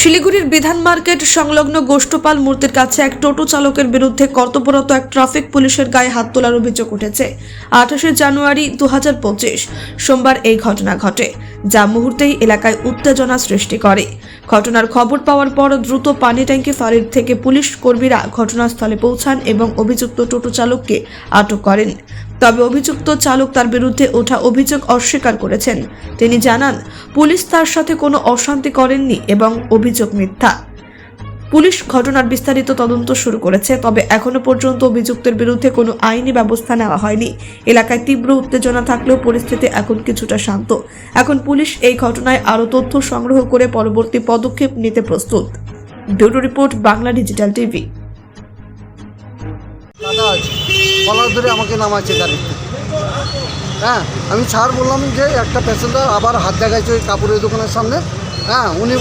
শিলিগুড়ির বিধান মার্কেট সংলগ্ন গোষ্ঠপাল মূর্তির কাছে এক টোটো চালকের বিরুদ্ধে কর্তব্যরত এক ট্রাফিক পুলিশের গায়ে হাত তোলার অভিযোগ উঠেছে। আঠাশে জানুয়ারি দুহাজার পঁচিশ সোমবার এই ঘটনা ঘটে, যা মুহূর্তেই এলাকায় উত্তেজনা সৃষ্টি করে। ঘটনার খবর পাওয়ার পর দ্রুত পানি ট্যাঙ্কি ফাঁড়ির থেকে পুলিশ কর্মীরা ঘটনাস্থলে পৌঁছান এবং অভিযুক্ত টোটো চালককে আটক করেন। তবে অভিযুক্ত চালক তার বিরুদ্ধে ওঠা অভিযোগ অস্বীকার করেছেন। তিনি জানান, পুলিশ তার সাথে কোনো অশান্তি করেননি এবং অভিযোগ মিথ্যা। পুলিশ ঘটনার বিস্তারিত তদন্ত শুরু করেছে, তবে এখনও পর্যন্ত অভিযুক্তের বিরুদ্ধে কোনো আইনি ব্যবস্থা নেওয়া হয়নি। এলাকায় তীব্র উত্তেজনা থাকলেও পরিস্থিতি এখন কিছুটা শান্ত। এখন পুলিশ এই ঘটনায় আরও তথ্য সংগ্রহ করে পরবর্তী পদক্ষেপ নিতে প্রস্তুত। Bureau report, Bangla digital TV. কাটা আছে। কলার ধরে আমাকে নামাচ্ছে গাড়িতে। হ্যাঁ আমি স্যার বললাম যে একটা প্যাসেঞ্জার আবার হাত দেখাইছে ওই কাপড়ের দোকানের সামনে। হ্যাঁ উনি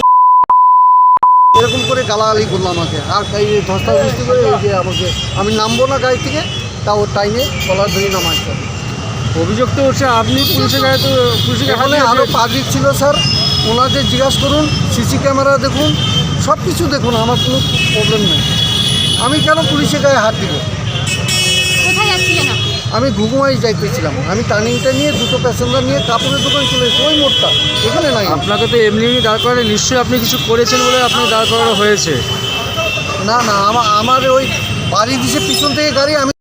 এরকম করে গালাগালি করল আমাকে। আর এই ধস্তা ধস্তি করে এই যে আমাকে আমি নামবো না গাড়ি থেকে তা ওর টাইমে কলার ধরে নামাচ্ছে অভিযোগ তো হচ্ছে আপনি পুলিশের গায়ে তো পুলিশের এখানে আরও পাবলিক ছিল স্যার। ওনাদের জিজ্ঞাসা করুন সিসি ক্যামেরা দেখুন সব কিছু দেখুন আমার কোনো প্রবলেম নেই। আমি কেন পুলিশের গায়ে হাত দিব? আমি ঘুঘুমাই যাইতেছিলাম আমি টার্নিংটা নিয়ে দুটো প্যাসেঞ্জার নিয়ে কাপড়ের দোকান চলে এসেছি ওই মোড়টা। এখানে নাই। আপনাকে তো এমনি এমনি দাঁড় করালে নিশ্চয়ই আপনি কিছু করেছেন বলে আপনি দাঁড় করানো হয়েছে। না না আমার আমার ওই বাড়ি দিছে পিছন থেকে গাড়ি আমি